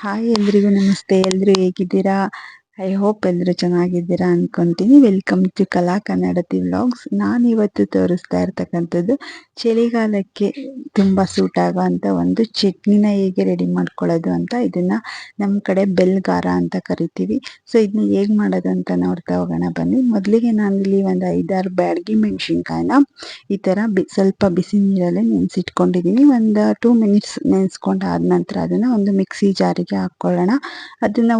Hi ಎಲ್ರಿಗೂ ನಮಸ್ತೆ. ಎಲ್ರು ಹೇಗಿದ್ದೀರಾ? ಐ ಹೋಪ್ ಎಲ್ಲರೂ ಚೆನ್ನಾಗಿದ್ದೀರಾ ಅನ್ಕೊಂತೀನಿ. ವೆಲ್ಕಮ್ ಟು ಕಲಾ ಕನ್ನಡತಿ ವ್ಲಾಗ್ಸ್ ನಾನು ಇವತ್ತು ತೋರಿಸ್ತಾ ಇರ್ತಕ್ಕಂಥದ್ದು ಚಳಿಗಾಲಕ್ಕೆ ತುಂಬ ಸೂಟ್ ಆಗೋವಂಥ ಒಂದು ಚಟ್ನಿನ ಹೇಗೆ ರೆಡಿ ಮಾಡ್ಕೊಳ್ಳೋದು ಅಂತ ಇದನ್ನ ನಮ್ಮ ಕಡೆ ಬೆಲ್ಗಾರ ಅಂತ ಕರಿತೀವಿ. ಸೊ ಇದನ್ನ ಹೇಗೆ ಮಾಡೋದು ಅಂತ ನೋಡ್ತಾ ಹೋಗೋಣ ಬನ್ನಿ. ಮೊದಲಿಗೆ ನಾನು ಇಲ್ಲಿ ಒಂದು ಐದಾರು ಬ್ಯಾಡ್ಗಿ ಮೆಣಸಿನ್ಕಾಯಿನ ಈ ಥರ ಸ್ವಲ್ಪ ಬಿಸಿ ನೀರಲ್ಲೇ ನೆನೆಸಿಟ್ಕೊಂಡಿದ್ದೀನಿ ಒಂದು ಟೂ ಮಿನಿಟ್ಸ್ ನೆನೆಸ್ಕೊಂಡಾದ ನಂತರ ಅದನ್ನು ಒಂದು ಮಿಕ್ಸಿ ಜಾರಿಗೆ ಹಾಕ್ಕೊಳ್ಳೋಣ. ಅದನ್ನ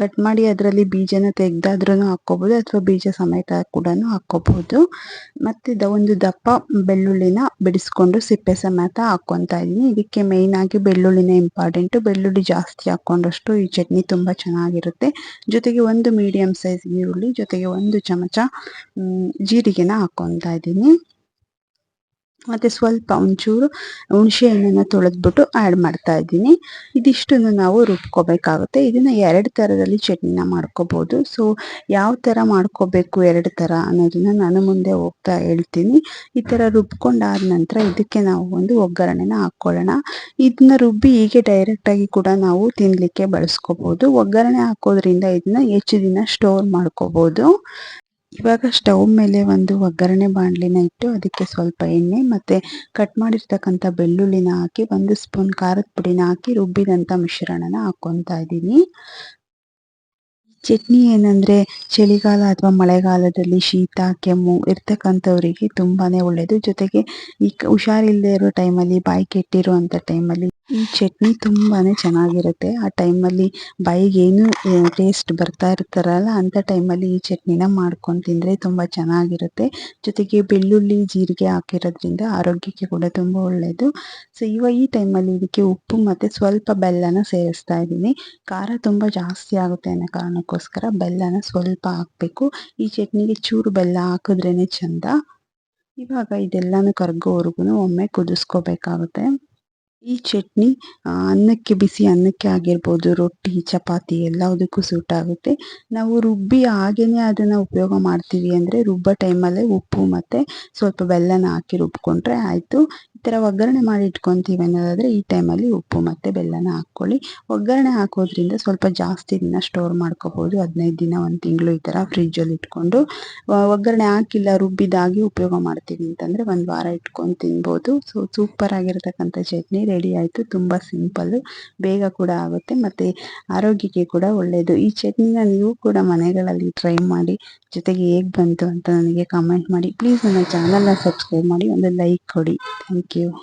ಕಟ್ ಮಾಡಿ ಅದರಲ್ಲಿ ಬೀಜನ ತೆಗ್ದಾದ್ರೂ ಹಾಕ್ಕೋಬಹುದು ಅಥವಾ ಬೀಜ ಸಮೇತ ಕೂಡ ಹಾಕ್ಕೋಬಹುದು ಮತ್ತೆ ಒಂದು ದಪ್ಪ ಬೆಳ್ಳುಳ್ಳಿನ ಬಿಡಿಸ್ಕೊಂಡು ಸಿಪ್ಪೆ ಸಮೇತ ಹಾಕೊಂತಾ ಇದೀನಿ ಇದಕ್ಕೆ ಮೇನ್ ಆಗಿ ಬೆಳ್ಳುಳ್ಳಿನ ಇಂಪಾರ್ಟೆಂಟ್ ಬೆಳ್ಳುಳ್ಳಿ ಜಾಸ್ತಿ ಹಾಕೊಂಡಷ್ಟು ಈ ಚಟ್ನಿ ತುಂಬಾ ಚೆನ್ನಾಗಿರುತ್ತೆ. ಜೊತೆಗೆ ಒಂದು ಮೀಡಿಯಂ ಸೈಜ್ ಈರುಳ್ಳಿ, ಜೊತೆಗೆ ಒಂದು ಚಮಚ ಜೀರಿಗೆನ ಹಾಕೊಂತ ಇದ್ದೀನಿ. ಮತ್ತೆ ಸ್ವಲ್ಪ ಒಂಚೂರು ಹುಣಸೆ ಹಣ್ಣನ್ನು ತೊಳೆದ್ಬಿಟ್ಟು ಆ್ಯಡ್ ಮಾಡ್ತಾ ಇದ್ದೀನಿ. ಇದಿಷ್ಟನ್ನು ನಾವು ರುಬ್ಕೋಬೇಕಾಗುತ್ತೆ. ಇದನ್ನು ಎರಡು ಥರದಲ್ಲಿ ಚಟ್ನಿನ ಮಾಡ್ಕೋಬೋದು. ಸೊ ಯಾವ ಥರ ಮಾಡ್ಕೋಬೇಕು ಎರಡು ಥರ ಅನ್ನೋದನ್ನು ನಾನು ಮುಂದೆ ಹೋಗ್ತಾ ಹೇಳ್ತೀನಿ. ಈ ಥರ ರುಬ್ಕೊಂಡಾದ ನಂತರ ಇದಕ್ಕೆ ನಾವು ಒಂದು ಒಗ್ಗರಣೆನ ಹಾಕ್ಕೊಳ್ಳೋಣ. ಇದನ್ನ ರುಬ್ಬಿ ಹೀಗೆ ಡೈರೆಕ್ಟಾಗಿ ಕೂಡ ನಾವು ತಿನ್ನಲಿಕ್ಕೆ ಬಳಸ್ಕೋಬೋದು. ಒಗ್ಗರಣೆ ಹಾಕೋದ್ರಿಂದ ಇದನ್ನ ಹೆಚ್ಚು ದಿನ ಸ್ಟೋರ್ ಮಾಡ್ಕೋಬಹುದು ಇವಾಗ ಸ್ಟವ್ ಮೇಲೆ ಒಂದು ಒಗ್ಗರಣೆ ಬಾಣಲಿನ ಇಟ್ಟು ಅದಕ್ಕೆ ಸ್ವಲ್ಪ ಎಣ್ಣೆ ಮತ್ತೆ ಕಟ್ ಮಾಡಿರ್ತಕ್ಕಂಥ ಬೆಳ್ಳುಳ್ಳಿನ ಹಾಕಿ ಒಂದು ಸ್ಪೂನ್ ಖಾರದ ಪುಡಿನ ಹಾಕಿ ರುಬ್ಬಿದಂಥ ಮಿಶ್ರಣನ ಹಾಕ್ಕೊತಾ ಇದ್ದೀನಿ. ಚಟ್ನಿ ಏನಂದ್ರೆ ಚಳಿಗಾಲ ಅಥವಾ ಮಳೆಗಾಲದಲ್ಲಿ ಶೀತ, ಕೆಮ್ಮು ಇರ್ತಕ್ಕಂಥವರಿಗೆ ತುಂಬಾನೇ ಒಳ್ಳೆಯದು ಜೊತೆಗೆ ಈ ಹುಷಾರಿಲ್ಲದೆ ಇರೋ ಟೈಮಲ್ಲಿ ಬಾಯಿ ಕೆಟ್ಟಿರುವಂಥ ಟೈಮಲ್ಲಿ ಈ ಚಟ್ನಿ ತುಂಬಾನೇ ಚೆನ್ನಾಗಿರುತ್ತೆ. ಆ ಟೈಮಲ್ಲಿ ಬಾಯಿಗೆ ಏನು ಟೇಸ್ಟ್ ಬರ್ತಾ ಇರ್ತಾರಲ್ಲ, ಅಂತ ಟೈಮಲ್ಲಿ ಈ ಚಟ್ನಿನ ಮಾಡ್ಕೊಂಡು ತಿಂದರೆ ತುಂಬ ಚೆನ್ನಾಗಿರುತ್ತೆ. ಜೊತೆಗೆ ಬೆಳ್ಳುಳ್ಳಿ ಜೀರಿಗೆ ಹಾಕಿರೋದ್ರಿಂದ ಆರೋಗ್ಯಕ್ಕೆ ಕೂಡ ತುಂಬ ಒಳ್ಳೆಯದು ಸೊ ಇವಾಗ ಈ ಟೈಮಲ್ಲಿ ಇದಕ್ಕೆ ಉಪ್ಪು ಮತ್ತೆ ಸ್ವಲ್ಪ ಬೆಲ್ಲನ ಸೇರಿಸ್ತಾ ಇದ್ದೀನಿ. ಖಾರ ತುಂಬ ಜಾಸ್ತಿ ಆಗುತ್ತೆ ಅನ್ನೋ ಕಾರಣಕ್ಕೋಸ್ಕರ ಬೆಲ್ಲನ ಸ್ವಲ್ಪ ಹಾಕಬೇಕು. ಈ ಚಟ್ನಿಗೆ ಚೂರು ಬೆಲ್ಲ ಹಾಕಿದ್ರೇ ಚಂದ. ಇವಾಗ ಇದೆಲ್ಲನೂ ಕರ್ಗೋವರೆಗೂ ಒಮ್ಮೆ ಕುದಿಸ್ಕೋಬೇಕಾಗುತ್ತೆ. ಈ ಚಟ್ನಿ ಅನ್ನಕ್ಕೆ ಬಿಸಿ ಅನ್ನಕ್ಕೆ ಆಗಿರ್ಬೋದು, ರೊಟ್ಟಿ, ಚಪಾತಿ ಎಲ್ಲದಕ್ಕೂ ಸೂಟ್ ಆಗುತ್ತೆ. ನಾವು ರುಬ್ಬಿ ಹಾಗೇನೆ ಅದನ್ನು ಉಪಯೋಗ ಮಾಡ್ತೀವಿ ಅಂದರೆ ರುಬ್ಬೋ ಟೈಮಲ್ಲೇ ಉಪ್ಪು ಮತ್ತು ಸ್ವಲ್ಪ ಬೆಲ್ಲನ ಹಾಕಿ ರುಬ್ಕೊಂಡ್ರೆ ಆಯಿತು. ಈ ಥರ ಒಗ್ಗರಣೆ ಮಾಡಿ ಇಟ್ಕೊತೀವಿ ಅನ್ನೋದಾದರೆ ಈ ಟೈಮಲ್ಲಿ ಉಪ್ಪು ಮತ್ತು ಬೆಲ್ಲನ ಹಾಕ್ಕೊಳ್ಳಿ. ಒಗ್ಗರಣೆ ಹಾಕೋದ್ರಿಂದ ಸ್ವಲ್ಪ ಜಾಸ್ತಿ ದಿನ ಸ್ಟೋರ್ ಮಾಡ್ಕೋಬೋದು. ಹದಿನೈದು ದಿನ, ಒಂದು ತಿಂಗಳು ಈ ಥರ ಫ್ರಿಜ್ಜಲ್ಲಿ ಇಟ್ಕೊಂಡು ಒಗ್ಗರಣೆ ಹಾಕಿಲ್ಲ, ರುಬ್ಬಿದಾಗಿ ಉಪಯೋಗ ಮಾಡ್ತೀವಿ ಅಂತಂದರೆ ಒಂದು ವಾರ ಇಟ್ಕೊಂಡು ತಿನ್ಬೋದು. ಸೊ ಸೂಪರ್ ಆಗಿರತಕ್ಕಂಥ ಚಟ್ನಿ ರೆಡಿ ಆಯಿತು. ತುಂಬ ಸಿಂಪಲ್ಲು ಬೇಗ ಕೂಡ ಆಗುತ್ತೆ ಮತ್ತು ಆರೋಗ್ಯಕ್ಕೆ ಕೂಡ ಒಳ್ಳೆಯದು ಈ ಚಟ್ನಿನ ನೀವು ಕೂಡ ಮನೆಗಳಲ್ಲಿ ಟ್ರೈ ಮಾಡಿ, ಜೊತೆಗೆ ಹೇಗೆ ಬಂತು ಅಂತ ನನಗೆ ಕಮೆಂಟ್ ಮಾಡಿ. ಪ್ಲೀಸ್ ನನ್ನ ಚಾನಲ್ನ ಸಬ್ಸ್ಕ್ರೈಬ್ ಮಾಡಿ, ಒಂದು ಲೈಕ್ ಕೊಡಿ. Thank Thank you.